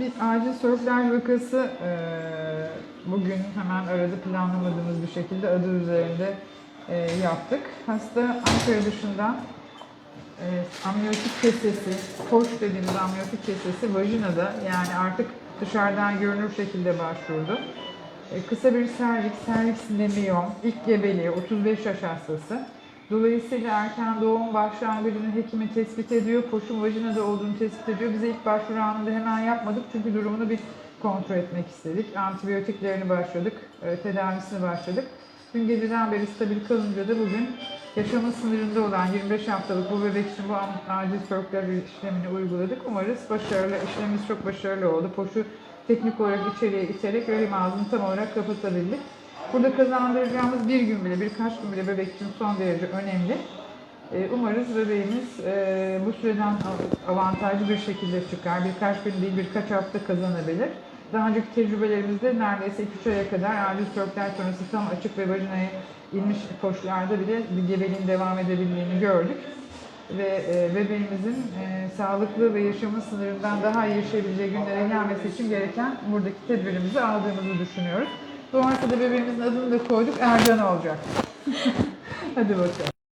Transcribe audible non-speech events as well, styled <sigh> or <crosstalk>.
bir acil sörfler vakası e, bugün hemen arada planlamadığımız bir şekilde adı üzerinde e, yaptık. Hasta Ankara dışından e, amniyotik kesesi, koş dediğimiz amniyotik kesesi vajinada yani artık dışarıdan görünür şekilde başvurdu. E, kısa bir serviks, serviks miyom, ilk gebeliği 35 yaş hastası. Dolayısıyla erken doğum başlangıcını hekimi tespit ediyor, koşun vajinada olduğunu tespit ediyor. Bize ilk başvuru anında hemen yapmadık çünkü durumunu bir kontrol etmek istedik. Antibiyotiklerini başladık, e, tedavisini başladık. Dün geceden beri stabil kalınca da bugün yaşama sınırında olan 25 haftalık bu bebek için bu acil sörkler işlemini uyguladık. Umarız başarılı, işlemimiz çok başarılı oldu. Poşu teknik olarak içeriye iterek rahim ağzını tam olarak kapatabildik. Burada kazandıracağımız bir gün bile, birkaç gün bile bebek için son derece önemli. Ee, Umarız bebeğimiz e, bu süreden av- avantajlı bir şekilde çıkar. Birkaç gün değil, birkaç hafta kazanabilir. Daha önceki tecrübelerimizde neredeyse 2-3 aya kadar acil sörkler sonrası tam açık ve vajinaya inmiş koşularda bile gebeliğin devam edebildiğini gördük. Ve e, bebeğimizin e, sağlıklı ve yaşamın sınırından daha iyi yaşayabileceği günlere gelmesi için gereken buradaki tedbirimizi aldığımızı düşünüyoruz. Doğarsa da bebeğimizin adını da koyduk, Ercan olacak. <laughs> Hadi bakalım.